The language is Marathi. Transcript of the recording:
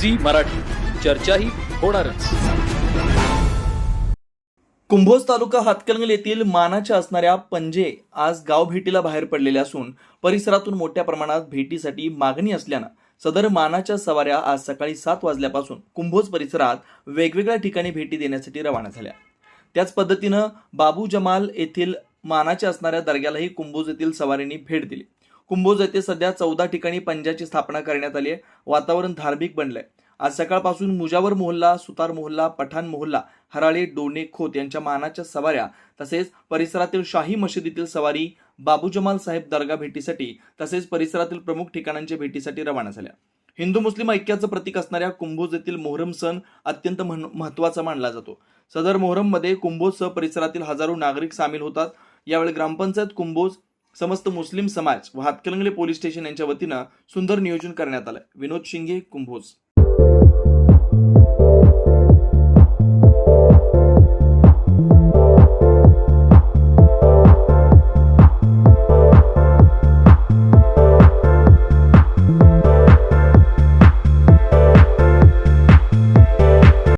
झी मराठी. चर्चाही होणारच. कुंभोज तालुका हातकणंगले येथील मानाच्या असणाऱ्या पंजे आज गाव भेटीला बाहेर पडलेले असून परिसरातून मोठ्या प्रमाणात भेटीसाठी मागणी असल्यानं सदर मानाच्या सवाऱ्या आज सकाळी सात वाजल्यापासून कुंभोज परिसरात वेगवेगळ्या ठिकाणी भेटी देण्यासाठी रवाना झाल्या. त्याच पद्धतीनं बाबू जमाल येथील मानाच्या असणाऱ्या दर्ग्यालाही कुंभोज येथील सवारींनी भेट दिली. कुंभोज येथे सध्या चौदा ठिकाणी पंजाची स्थापना करण्यात आली आहे. वातावरण धार्मिक बनलंय. आज सकाळपासून मुजावर मोहल्ला सुतार मोहल्ला पठाण मोहल्ला हराळे डोणे खोत यांच्या मानाच्या सवाऱ्या तसेच परिसरातील शाही मशिदीतील सवारी बाबू जमाल साहेब दर्गा भेटीसाठी तसेच परिसरातील प्रमुख ठिकाणांच्या भेटीसाठी रवाना झाल्या. हिंदू मुस्लिम ऐक्याचं प्रतीक असणाऱ्या कुंभोज येथील मोहरम सण अत्यंत महत्त्वाचा महत्त्वाचा मानला जातो. सदर मोहरममध्ये कुंभोजसह परिसरातील हजारो नागरिक सामील होतात. यावेळी ग्रामपंचायत कुंभोज समस्त मुस्लिम समाज व हातकलंगले पोलीस स्टेशन यांच्या वतीनं सुंदर नियोजन करण्यात आलं विनोद शिंगे कुंभोज.